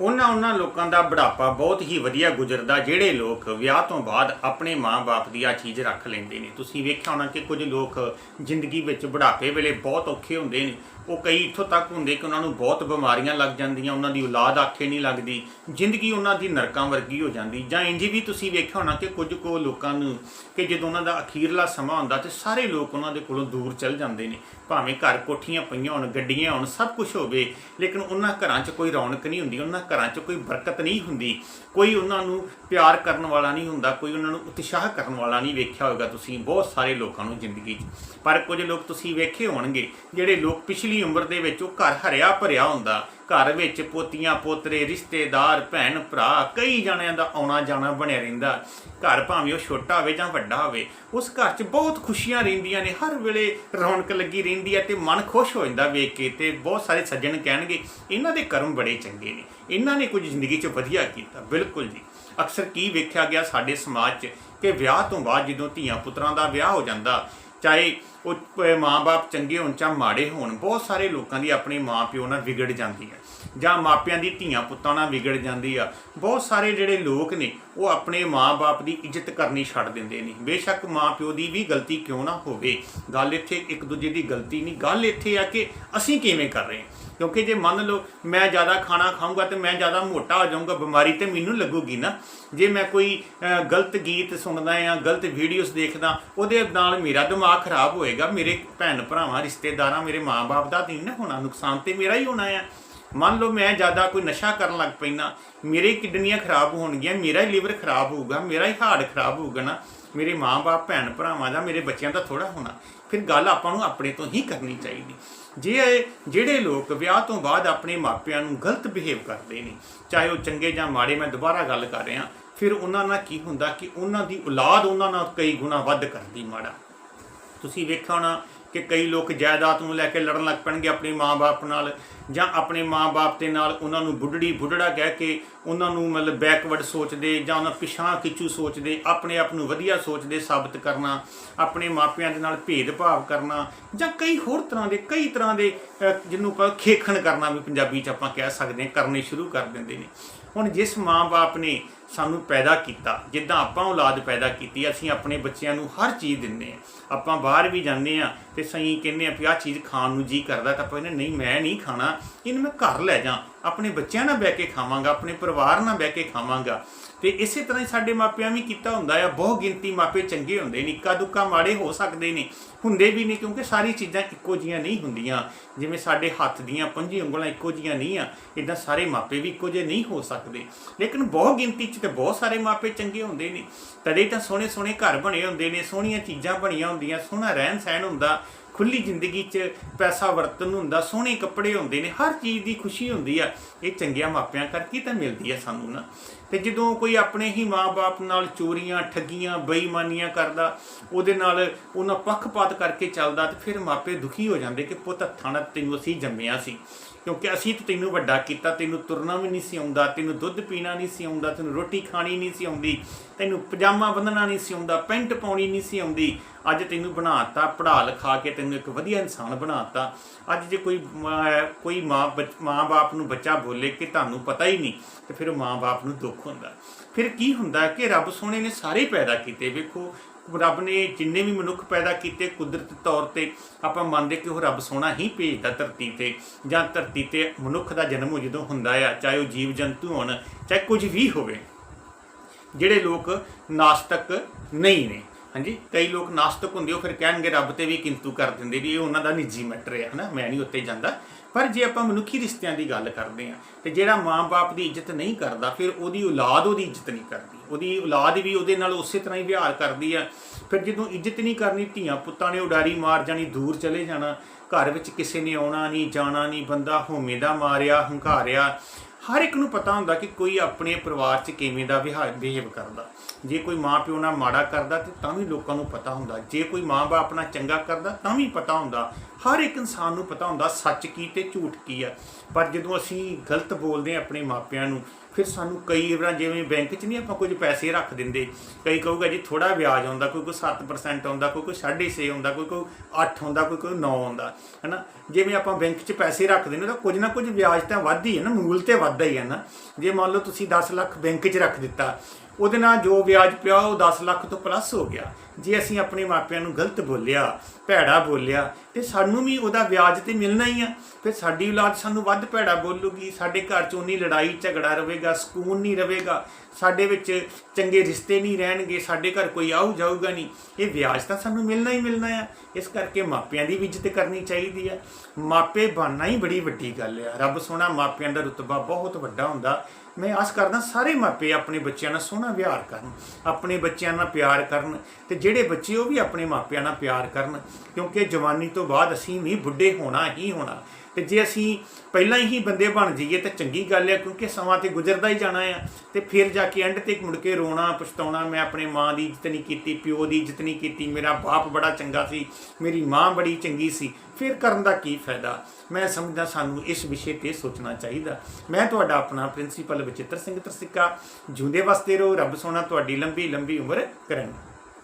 ਉਹਨਾਂ ਉਹਨਾਂ ਲੋਕਾਂ ਦਾ ਬੁਢਾਪਾ ਬਹੁਤ ਹੀ ਵਧੀਆ ਗੁਜ਼ਰਦਾ, ਜਿਹੜੇ ਲੋਕ ਵਿਆਹ ਤੋਂ ਬਾਅਦ ਆਪਣੇ ਮਾਂ-ਬਾਪ ਦੀ ਆ ਚੀਜ਼ ਰੱਖ ਲੈਂਦੇ ਨੇ। ਤੁਸੀਂ ਵੇਖਿਆ ਹੋਣਾ ਕਿ ਕੁਝ ਲੋਕ ਜ਼ਿੰਦਗੀ ਵਿੱਚ ਬੁਢਾਪੇ ਵੇਲੇ ਬਹੁਤ ਔਖੇ ਹੁੰਦੇ ਨੇ। ਉਹ ਕਈ ਇੱਥੋਂ ਤੱਕ ਹੁੰਦੇ ਕਿ ਉਹਨਾਂ ਨੂੰ ਬਹੁਤ ਬਿਮਾਰੀਆਂ ਲੱਗ ਜਾਂਦੀਆਂ, ਉਹਨਾਂ ਦੀ ਔਲਾਦ ਆਖੇ ਨਹੀਂ ਲੱਗਦੀ, ਜ਼ਿੰਦਗੀ ਉਹਨਾਂ ਦੀ ਨਰਕਾਂ ਵਰਗੀ ਹੋ ਜਾਂਦੀ। ਜਾਂ ਇੰਜ ਵੀ ਤੁਸੀਂ ਵੇਖਿਆ ਹੋਣਾ ਕਿ ਕੁਝ ਕੋ ਲੋਕਾਂ ਨੂੰ ਕਿ ਜਦੋਂ ਉਹਨਾਂ ਦਾ ਅਖੀਰਲਾ ਸਮਾਂ ਹੁੰਦਾ ਤੇ ਸਾਰੇ ਲੋਕ ਉਹਨਾਂ ਦੇ ਕੋਲੋਂ ਦੂਰ ਚਲ ਜਾਂਦੇ ਨੇ। ਭਾਵੇਂ ਘਰ ਕੋਠੀਆਂ ਪਈਆਂ ਹੋਣ, ਗੱਡੀਆਂ ਹੋਣ, ਸਭ ਕੁਝ ਹੋਵੇ, ਲੇਕਿਨ ਉਹਨਾਂ ਘਰਾਂ 'ਚ ਕੋਈ ਰੌਣਕ ਨਹੀਂ ਹੁੰਦੀ, ਉਹਨਾਂ ਘਰਾਂ 'ਚ ਕੋਈ ਬਰਕਤ ਨਹੀਂ ਹੁੰਦੀ। ਕੋਈ ਉਹਨਾਂ ਨੂੰ ਪਿਆਰ ਕਰਨ ਵਾਲਾ ਨਹੀਂ ਹੁੰਦਾ, ਕੋਈ ਉਹਨਾਂ ਨੂੰ ਉਤਸ਼ਾਹ ਕਰਨ ਵਾਲਾ ਨਹੀਂ ਵੇਖਿਆ ਹੋਵੇਗਾ ਤੁਸੀਂ, ਬਹੁਤ ਸਾਰੇ ਲੋਕਾਂ ਨੂੰ ਜ਼ਿੰਦਗੀ 'ਚ। ਪਰ ਕੁਝ ਲੋਕ ਤੁਸੀਂ ਵੇਖੇ ਹੋਣਗੇ, ਜਿਹੜੇ ਲੋਕ ਪਿਛਲੀ ਉਮਰ ਦੇ ਵਿੱਚ ਉਹ ਘਰ ਹਰਿਆ ਭਰਿਆ ਹੁੰਦਾ। ਘਰ ਵਿੱਚ ਪੋਤੀਆਂ, ਪੋਤਰੇ, ਰਿਸ਼ਤੇਦਾਰ, ਭੈਣ, ਭਰਾ, ਕਈ ਜਣਿਆਂ ਦਾ ਆਉਣਾ ਜਾਣਾ ਬਣਿਆ ਰਹਿੰਦਾ। ਘਰ ਭਾਵੇਂ ਉਹ ਛੋਟਾ ਹੋਵੇ ਜਾਂ ਵੱਡਾ ਹੋਵੇ, ਉਸ ਘਰ 'ਚ ਬਹੁਤ ਖੁਸ਼ੀਆਂ ਰਹਿੰਦੀਆਂ ਨੇ। ਹਰ ਵੇਲੇ ਰੌਣਕ ਲੱਗੀ ਰਹਿੰਦੀ ਹੈ ਤੇ ਮਨ ਖੁਸ਼ ਹੋ ਜਾਂਦਾ ਵੇਖ ਕੇ ਤੇ ਬਹੁਤ ਸਾਰੇ ਸੱਜਣ ਕਹਿਣਗੇ, ਇਹਨਾਂ ਦੇ ਕਰਮ ਬੜੇ ਚੰਗੇ ਨੇ। ਇਹਨਾਂ ਨੇ ਕੁਝ ਜ਼ਿੰਦਗੀ 'ਚ ਵਧੀਆ ਕੀਤਾ। ਬਿਲਕੁਲ ਜੀ। ਅਕਸਰ ਕੀ ਵੇਖਿਆ ਗਿਆ ਸਾਡੇ ਸਮਾਜ 'ਚ ਕਿ ਵਿਆਹ ਤੋਂ ਬਾਅਦ ਜਦੋਂ ਧੀਆਂ ਪੁੱਤਰਾਂ ਦਾ ਵਿਆਹ ਹੋ ਜਾਂਦਾ, ਚਾਹੇ ਉਹ ਮਾਂ-ਬਾਪ ਚੰਗੇ ਹੋਣ ਜਾਂ ਮਾੜੇ ਹੋਣ, ਬਹੁਤ ਸਾਰੇ ਲੋਕਾਂ ਦੀ ਆਪਣੇ ਮਾਂ-ਪਿਓ ਨਾਲ ਵਿਗੜ ਜਾਂਦੀ ਹੈ। ਜਾਂ ਮਾਪਿਆਂ ਦੀ ਧੀਆਂ ਪੁੱਤਾਂ ਨਾਲ ਵਿਗੜ ਜਾਂਦੀ ਆ। ਬਹੁਤ ਸਾਰੇ ਜਿਹੜੇ ਲੋਕ ਨੇ, ਉਹ ਆਪਣੇ ਮਾਂ-ਬਾਪ ਦੀ ਇੱਜ਼ਤ ਕਰਨੀ ਛੱਡ ਦਿੰਦੇ ਨੇ। ਬੇਸ਼ੱਕ ਮਾਂ-ਪਿਓ ਦੀ ਵੀ ਗਲਤੀ ਕਿਉਂ ਨਾ ਹੋਵੇ? ਗੱਲ ਇੱਥੇ ਇੱਕ ਦੂਜੇ ਦੀ ਗਲਤੀ ਨਹੀਂ। ਗੱਲ ਇੱਥੇ ਆ ਕਿ ਅਸੀਂ ਕਿਵੇਂ ਕਰ ਰਹੇ ਹਾਂ। ਕਿਉਂਕਿ ਜੇ ਮੰਨ ਲਓ, ਮੈਂ ਜ਼ਿਆਦਾ ਖਾਣਾ ਖਾਊਂਗਾ ਤੇ ਮੈਂ ਜ਼ਿਆਦਾ ਮੋਟਾ ਹੋ ਜਾਊਂਗਾ, ਬਿਮਾਰੀ ਤੇ ਮੈਨੂੰ ਲੱਗੂਗੀ ਨਾ। ਜੇ ਮੈਂ ਕੋਈ ਗਲਤ ਗੀਤ ਸੁਣਦਾ ਜਾਂ ਗਲਤ ਵੀਡੀਓਜ਼ ਦੇਖਦਾ, ਉਹਦੇ ਨਾਲ ਮੇਰਾ ਦਿਮਾਗ ਖਰਾਬ ਹੋਏਗਾ। ਮੇਰੇ ਭੈਣ ਭਰਾਵਾਂ, ਰਿਸ਼ਤੇਦਾਰਾਂ, ਮੇਰੇ ਮਾਂ-ਬਾਪ ਦਾ ਨਹੀਂ ਨਾ ਹੋਣਾ ਨੁਕਸਾਨ ਤੇ ਮੇਰਾ ਹੀ ਹੋਣਾ ਆ। ਮੰਨ ਲਓ ਮੈਂ ਜ਼ਿਆਦਾ ਕੋਈ ਨਸ਼ਾ ਕਰਨ ਲੱਗ ਪੈਣਾ ਮੇਰੇ ਕਿਡਨੀਆਂ ਖਰਾਬ ਹੋਣਗੀਆਂ, ਮੇਰਾ ਹੀ ਲੀਵਰ ਖਰਾਬ ਹੋਊਗਾ, ਮੇਰਾ ਹੀ ਹਾਰਟ ਖਰਾਬ ਹੋਊਗਾ ਨਾ, ਮੇਰੇ ਮਾਂ-ਬਾਪ, ਭੈਣ ਭਰਾਵਾਂ ਦਾ ਮੇਰੇ ਬੱਚਿਆਂ ਦਾ ਥੋੜਾ ਹੋਣਾ। ਫਿਰ ਗੱਲ ਆਪਾਂ ਨੂੰ ਆਪਣੇ ਤੋਂ ਹੀ ਕਰਨੀ ਚਾਹੀਦੀ। ਜੇ ਜਿਹੜੇ ਲੋਕ ਵਿਆਹ ਤੋਂ ਬਾਅਦ ਆਪਣੇ ਮਾਪਿਆਂ ਨੂੰ ਗਲਤ ਬਿਹੇਵ ਕਰਦੇ ਨੇ, ਚਾਹੇ ਉਹ ਚੰਗੇ ਜਾਂ ਮਾੜੇ, ਮੈਂ ਦੁਬਾਰਾ ਗੱਲ ਕਰ ਰਿਹਾ, ਫਿਰ ਉਹਨਾਂ ਨਾਲ ਕੀ ਹੁੰਦਾ ਕਿ ਉਹਨਾਂ ਦੀ ਔਲਾਦ ਉਹਨਾਂ ਨਾਲ ਕਈ ਗੁਣਾ ਵੱਧ ਕਰਦੀ ਮਾੜਾ। ਤੁਸੀਂ ਵੇਖਿਆ ਹੋਣਾ ਕਿ ਕਈ ਲੋਕ ਜਾਇਦਾਦ ਨੂੰ ਲੈ ਕੇ ਲੜਨ ਲੱਗ ਪੈਣਗੇ ਆਪਣੇ ਮਾਂ-ਬਾਪ ਨਾਲ ਜਾਂ ਆਪਣੇ ਮਾਂ-ਬਾਪ ਦੇ ਨਾਲ ਉਹਨਾਂ ਨੂੰ ਬੁੱਢੜੀ ਬੁੱਢੜਾ ਕਹਿ ਕੇ ਉਹਨਾਂ ਨੂੰ ਮਤਲਬ ਬੈਕਵਰਡ ਸੋਚਦੇ ਜਾਂ ਉਹਨਾਂ ਪਿਛਾਂ ਖਿੱਚੂ ਸੋਚਦੇ, ਆਪਣੇ ਆਪ ਨੂੰ ਵਧੀਆ ਸੋਚਦੇ ਸਾਬਤ ਕਰਨਾ, ਆਪਣੇ ਮਾਪਿਆਂ ਦੇ ਨਾਲ ਭੇਦਭਾਵ ਕਰਨਾ ਜਾਂ ਕਈ ਹੋਰ ਤਰ੍ਹਾਂ ਦੇ, ਕਈ ਤਰ੍ਹਾਂ ਦੇ ਜਿਹਨੂੰ ਆਪਾਂ ਖੇਖਣ ਕਰਨਾ ਵੀ ਪੰਜਾਬੀ ਚ ਆਪਾਂ ਕਹਿ ਸਕਦੇ ਹਾਂ, ਕਰਨੇ ਸ਼ੁਰੂ ਕਰ ਦਿੰਦੇ ਨੇ। ਹੁਣ ਜਿਸ ਮਾਂ-ਬਾਪ ਨੇ ਸਾਨੂੰ ਪੈਦਾ ਕੀਤਾ, ਜਿੱਦਾਂ ਆਪਾਂ ਔਲਾਦ ਪੈਦਾ ਕੀਤੀ, ਅਸੀਂ ਆਪਣੇ ਬੱਚਿਆਂ ਨੂੰ ਹਰ ਚੀਜ਼ ਦਿੰਦੇ ਆ ਆਪਾਂ ਬਾਹਰ ਵੀ ਜਾਂਦੇ ਆ ਤੇ ਸਹੀ ਕਹਿੰਦੇ ਆ ਵੀ ਆਹ ਚੀਜ਼ ਖਾਣ ਨੂੰ ਜੀ ਕਰਦਾ ਤਾਂ ਆਪਾਂ ਕਹਿੰਦੇ ਨਹੀਂ, ਮੈਂ ਨਹੀਂ ਖਾਣਾ, ਇਹਨੂੰ ਮੈਂ ਘਰ ਲੈ ਜਾ। ਆਪਣੇ ਬੱਚਿਆਂ ਨਾਲ ਬਹਿ ਕੇ ਖਾਵਾਂਗਾ, ਆਪਣੇ ਪਰਿਵਾਰ ਨਾਲ ਬਹਿ ਕੇ ਖਾਵਾਂਗਾ। ਤੇ ਇਸੇ ਤਰ੍ਹਾਂ ਹੀ ਸਾਡੇ ਮਾਪਿਆਂ ਵੀ ਕੀਤਾ ਹੁੰਦਾ ਆ। ਬਹੁ ਗਿਣਤੀ ਮਾਪੇ ਚੰਗੇ ਹੁੰਦੇ ਨੇ, ਇੱਕਾ ਦੁੱਕਾ ਮਾੜੇ ਹੋ ਸਕਦੇ ਨੇ, ਹੁੰਦੇ ਵੀ ਨੇ ਕਿਉਂਕਿ ਸਾਰੀ ਚੀਜ਼ਾਂ ਇੱਕੋ ਜੀਆਂ ਨਹੀਂ ਹੁੰਦੀਆਂ। ਜਿਵੇਂ ਸਾਡੇ ਹੱਥ ਦੀਆਂ ਪੰਜੀ ਉਂਗਲਾਂ ਇੱਕੋ ਜੀਆਂ ਨਹੀਂ ਆ ਇਦਾਂ ਸਾਰੇ ਮਾਪੇ ਵੀ ਇੱਕੋ ਜਿਹੇ ਨਹੀਂ ਹੋ ਸਕਦੇ। ਲੇਕਿਨ ਬਹੁ ਗਿਣਤੀ 'ਚ ਤੇ ਬਹੁਤ ਸਾਰੇ ਮਾਪੇ ਚੰਗੇ ਹੁੰਦੇ ਨੇ। ਤਦੇ ਤਾਂ ਸੋਹਣੇ ਸੋਹਣੇ ਘਰ ਬਣੇ ਹੁੰਦੇ ਨੇ, ਸੋਹਣੀਆਂ ਚੀਜ਼ਾਂ ਬਣੀਆਂ ਹੁੰਦੀਆਂ, ਸੋਹਣਾ ਰਹਿਣ ਸਹਿਣ ਹੁੰਦਾ। ਖੁੱਲੀ ਜ਼ਿੰਦਗੀ 'ਚ ਪੈਸਾ ਵਰਤਨ ਹੁੰਦਾ, ਸੋਹਣੇ ਕੱਪੜੇ ਹੁੰਦੇ ਨੇ, ਹਰ ਚੀਜ਼ ਦੀ ਖੁਸ਼ੀ ਹੁੰਦੀ ਆ। ਇਹ ਚੰਗਿਆਂ ਮਾਪਿਆਂ ਕਰਕੇ ਤਾਂ ਮਿਲਦੀ ਆ ਸਾਨੂੰ ਨਾ। ਤੇ ਜਦੋਂ ਕੋਈ ਆਪਣੇ ਹੀ ਮਾਪੇ ਨਾਲ ਚੋਰੀਆਂ, ਠੱਗੀਆਂ, ਬੇਈਮਾਨੀਆਂ ਕਰਦਾ, ਉਹਦੇ ਨਾਲ ਉਹਨਾਂ ਪੱਖਪਾਤ ਕਰਕੇ ਚੱਲਦਾ, ਤੇ ਫਿਰ ਮਾਪੇ ਦੁਖੀ ਹੋ ਜਾਂਦੇ ਕਿ ਪੁੱਤ ਥਾਣਾ ਤੈਨੂੰ ਅਸੀਂ ਜੰਮਿਆ ਸੀ। ਕਿਉਂਕਿ ਅਸੀਂ ਤਾਂ ਤੈਨੂੰ ਵੱਡਾ ਕੀਤਾ, ਤੈਨੂੰ ਤੁਰਨਾ ਵੀ ਨਹੀਂ ਸੀ ਆਉਂਦਾ, ਤੈਨੂੰ ਦੁੱਧ ਪੀਣਾ ਨਹੀਂ ਸੀ ਆਉਂਦਾ, ਤੈਨੂੰ ਰੋਟੀ ਖਾਣੀ ਨਹੀਂ ਸੀ ਆਉਂਦੀ, ਤੈਨੂੰ ਪਜਾਮਾ ਬੰਨਣਾ ਨਹੀਂ ਸੀ ਆਉਂਦਾ, ਪੈਂਟ ਪਾਉਣੀ ਨਹੀਂ ਸੀ ਆਉਂਦੀ ਅੱਜ ਤੈਨੂੰ ਬਣਾਤਾ, ਪੜ੍ਹਾ ਲਿਖਾ ਕੇ ਤੈਨੂੰ ਇੱਕ ਵਧੀਆ ਇਨਸਾਨ ਬਣਾਤਾ। ਅੱਜ ਜੇ ਕੋਈ ਮਾਂ- ਕੋਈ ਮਾਂ ਬੱਚ- ਮਾਂ-ਬਾਪ ਨੂੰ ਬੱਚਾ ਬੋਲੇ ਕਿ ਤੁਹਾਨੂੰ ਪਤਾ ਹੀ ਨਹੀਂ, ਤੇ ਫਿਰ ਉਹ ਮਾਂ-ਬਾਪ ਨੂੰ ਦੁੱਖ ਹੁੰਦਾ। ਫਿਰ ਕੀ ਹੁੰਦਾ ਕਿ ਰੱਬ ਸੋਹਣੇ ਨੇ ਸਾਰੇ ਪੈਦਾ ਕੀਤੇ। ਵੇਖੋ, ਰੱਬ ਨੇ ਜਿੰਨੇ ਵੀ ਮਨੁੱਖ ਪੈਦਾ ਕੀਤੇ, ਕੁਦਰਤ ਤੌਰ ਤੇ ਆਪਾਂ ਮੰਨਦੇ ਕਿ ਉਹ ਰੱਬ ਸੋਹਣਾ ਹੀ ਭੇਜਦਾ ਧਰਤੀ ਤੇ, ਜਾਂ ਧਰਤੀ ਤੇ ਮਨੁੱਖ ਦਾ ਜਨਮ ਜਦੋਂ ਹੁੰਦਾ ਆ, ਚਾਹੇ ਉਹ ਜੀਵ ਜੰਤੂ ਹੋਣ, ਚਾਹੇ ਕੁਝ ਵੀ ਹੋਵੇ, ਜਿਹੜੇ ਲੋਕ ਨਾਸਤਕ ਨਹੀਂ ਨੇ। ਹਾਂਜੀ? ਕਈ ਲੋਕ ਨਾਸਤਕ ਹੁੰਦੇ, ਉਹ ਫਿਰ ਕਹਿਣਗੇ, ਰੱਬ ਤੇ ਵੀ ਕਿੰਤੂ ਕਰ ਦਿੰਦੇ ਵੀ ਇਹ ਉਹਨਾਂ ਦਾ ਨਿੱਜੀ ਮੈਟਰ ਹੈ, ਹਨਾ? ਮੈਂ ਨਹੀਂ ਉੱਤੇ ਜਾਂਦਾ। ਪਰ ਜੇ ਆਪਾਂ ਮਨੁੱਖੀ ਰਿਸ਼ਤਿਆਂ ਦੀ ਗੱਲ ਕਰਦੇ ਆ ਤੇ ਜਿਹੜਾ ਮਾਂ-ਬਾਪ ਦੀ ਇੱਜ਼ਤ ਨਹੀਂ ਕਰਦਾ, ਫਿਰ ਉਹਦੀ ਔਲਾਦ ਉਹਦੀ ਇੱਜ਼ਤ ਨਹੀਂ ਕਰਦੀ। ਉਹਦੀ ਔਲਾਦ ਵੀ ਉਹਦੇ ਨਾਲ ਉਸੇ ਤਰ੍ਹਾਂ ਹੀ ਵਿਹਾਰ ਕਰਦੀ ਆ ਫਿਰ ਜਦੋਂ ਇੱਜ਼ਤ ਨਹੀਂ ਕਰਨੀ, ਧੀਆਂ ਪੁੱਤਾਂ ਨੇ ਉਡਾਰੀ ਮਾਰ ਜਾਣੀ, ਦੂਰ ਚਲੇ ਜਾਣਾ, ਘਰ ਵਿੱਚ ਕਿਸੇ ਨੇ ਆਉਣਾ ਨਹੀਂ, ਜਾਣਾ ਨਹੀਂ, ਬੰਦਾ ਹੋਮੇ ਦਾ ਮਾਰਿਆ, ਹੰਕਾਰਿਆ ਹਰ ਇੱਕ ਨੂੰ ਪਤਾ ਹੁੰਦਾ ਕਿ ਕੋਈ ਆਪਣੇ ਪਰਿਵਾਰ 'ਚ ਕਿਵੇਂ ਦਾ ਵਿਹਾਰ ਬਿਹੇਵ ਕਰਦਾ। ਜੇ ਕੋਈ ਮਾਂ ਪਿਓ ਨਾਲ ਮਾੜਾ ਕਰਦਾ ਤੇ ਤਾਂ ਵੀ ਲੋਕਾਂ ਨੂੰ ਪਤਾ ਹੁੰਦਾ। ਜੇ ਕੋਈ ਮਾਂ-ਬਾਪ ਆਪਣਾ ਚੰਗਾ ਕਰਦਾ ਤਾਂ ਵੀ ਪਤਾ ਹੁੰਦਾ। ਹਰ ਇੱਕ ਇਨਸਾਨ ਨੂੰ ਪਤਾ ਹੁੰਦਾ ਸੱਚ ਕੀ ਤੇ ਝੂਠ ਕੀ ਆ। ਪਰ ਜਦੋਂ ਅਸੀਂ ਗਲਤ ਬੋਲਦੇ ਹਾਂ ਆਪਣੇ ਮਾਪਿਆਂ ਨੂੰ ਫਿਰ ਸਾਨੂੰ ਕਈ ਵਾਰ ਜਿਵੇਂ ਬੈਂਕ 'ਚ ਨਹੀਂ ਆਪਾਂ ਕੁਝ ਪੈਸੇ ਰੱਖ ਦਿੰਦੇ, ਕਈ ਕਹੂਗਾ ਜੀ ਥੋੜਾ ਵਿਆਜ ਆਉਂਦਾ, ਕੋਈ ਕੋਈ 7% ਆਉਂਦਾ, ਕੋਈ ਕੋਈ 6.5 ਆਉਂਦਾ, ਕੋਈ ਕੋਈ 8 ਆਉਂਦਾ, ਕੋਈ ਕੋਈ 9 ਆਉਂਦਾ, ਹੈਨਾ? ਜਿਵੇਂ ਆਪਾਂ ਬੈਂਕ 'ਚ ਪੈਸੇ ਰੱਖ ਦਿੰਦੇ ਤਾਂ ਕੁਝ ਨਾ ਕੁਝ ਵਿਆਜ ਤਾਂ ਵੱਧ ਹੀ ਹੈ ਨਾ, ਮੂਲ ਤੇ ਵੱਧਦਾ ਹੀ ਹੈ ਨਾ। ਜੇ ਮੰਨ ਲਓ ਤੁਸੀਂ 10 ਲੱਖ ਬੈਂਕ 'ਚ ਰੱਖ ਦਿੱਤਾ ਉਹਦੇ ਨਾਲ ਜੋ ਵਿਆਜ ਪਿਆ ਉਹ 10 ਲੱਖ ਤੋਂ ਪਲੱਸ ਹੋ ਗਿਆ। ਜੇ ਅਸੀਂ ਆਪਣੇ ਮਾਪਿਆਂ ਨੂੰ ਗਲਤ ਬੋਲਿਆ, ਭੈੜਾ ਬੋਲਿਆ, ਤੇ ਸਾਨੂੰ ਵੀ ਉਹਦਾ ਵਿਆਜ ਤੇ ਮਿਲਣਾ ਹੀ ਆ। ਫਿਰ ਸਾਡੀ ਔਲਾਦ ਸਾਨੂੰ ਵੱਧ ਭੈੜਾ ਬੋਲੂਗੀ। ਸਾਡੇ ਘਰ 'ਚ ਉਨੀ ਲੜਾਈ, ਝਗੜਾ ਰਹੇਗਾ, ਸਕੂਨ ਨਹੀਂ ਰਹੇਗਾ। ਸਾਡੇ ਵਿੱਚ ਚੰਗੇ ਰਿਸ਼ਤੇ ਨਹੀਂ ਰਹਿਣਗੇ। ਸਾਡੇ ਘਰ ਕੋਈ ਆਊ ਜਾਊਗਾ ਨਹੀਂ। ਇਹ ਵਿਆਜ ਤਾਂ ਸਾਨੂੰ ਮਿਲਣਾ ਹੀ ਮਿਲਣਾ ਆ। ਇਸ ਕਰਕੇ ਮਾਪਿਆਂ ਦੀ ਵੀ ਇੱਜ਼ਤ ਕਰਨੀ ਚਾਹੀਦੀ ਹੈ ਮਾਪੇ ਬਣਨਾ ਹੀ ਬੜੀ ਵੱਡੀ ਗੱਲ ਆ। ਰੱਬ ਸੋਹਣਾ ਮਾਪਿਆਂ ਦਾ ਰੁਤਬਾ ਬਹੁਤ ਵੱਡਾ ਹੁੰਦਾ। ਮੈਂ ਆਸ ਕਰਦਾ ਸਾਰੇ ਮਾਪੇ ਆਪਣੇ ਬੱਚਿਆਂ ਨਾਲ ਸੋਹਣਾ ਵਿਹਾਰ ਕਰਨ, ਆਪਣੇ ਬੱਚਿਆਂ ਨਾਲ ਪਿਆਰ ਕਰਨ ਤੇ ਜਿਹੜੇ ਬੱਚੇ ਉਹ ਵੀ ਆਪਣੇ ਮਾਪਿਆਂ ਨਾਲ ਪਿਆਰ ਕਰਨ, ਕਿਉਂਕਿ ਜਵਾਨੀ ਤੋਂ ਬਾਅਦ ਅਸੀਂ ਵੀ ਬੁੱਢੇ ਹੋਣਾ ਹੀ ਹੋਣਾ। ਤੇ ਜੇ ਅਸੀਂ ਪਹਿਲਾਂ ਹੀ ਬੰਦੇ ਬਣ ਜਾਈਏ ਤਾਂ ਚੰਗੀ ਗੱਲ ਹੈ ਕਿਉਂਕਿ ਸਮਾਂ ਤੇ ਗੁਜ਼ਰਦਾ ਹੀ ਜਾਣਾ ਆ। ਤੇ ਫਿਰ ਜਾ ਕੇ ਐਂਡ ਤੇ ਮੁੜ ਕੇ ਰੋਣਾ, ਪਛਤਾਉਣਾ, ਮੈਂ ਆਪਣੇ ਮਾਂ ਦੀ ਇੱਜ਼ਤ ਨਹੀਂ ਕੀਤੀ, ਪਿਓ ਦੀ ਇੱਜ਼ਤ ਨਹੀਂ ਕੀਤੀ, ਮੇਰਾ ਬਾਪ ਬੜਾ ਚੰਗਾ ਸੀ, ਮੇਰੀ ਮਾਂ ਬੜੀ ਚੰਗੀ ਸੀ, ਫਿਰ ਕਰਨ ਦਾ ਕੀ ਫਾਇਦਾ? ਮੈਂ ਸਮਝਦਾ ਸਾਨੂੰ ਇਸ ਵਿਸ਼ੇ ਤੇ ਸੋਚਣਾ ਚਾਹੀਦਾ। ਮੈਂ ਤੁਹਾਡਾ ਆਪਣਾ ਪ੍ਰਿੰਸੀਪਲ ਵਿਚਿੱਤਰ ਸਿੰਘ ਤਰਸਿੱਕਾ ਜੁੰਦੇ ਵਸਦੇ ਰਹੋ, ਰੱਬ ਸੋਨਾ ਤੁਹਾਡੀ ਲੰਬੀ ਲੰਬੀ ਉਮਰ ਕਰਨ।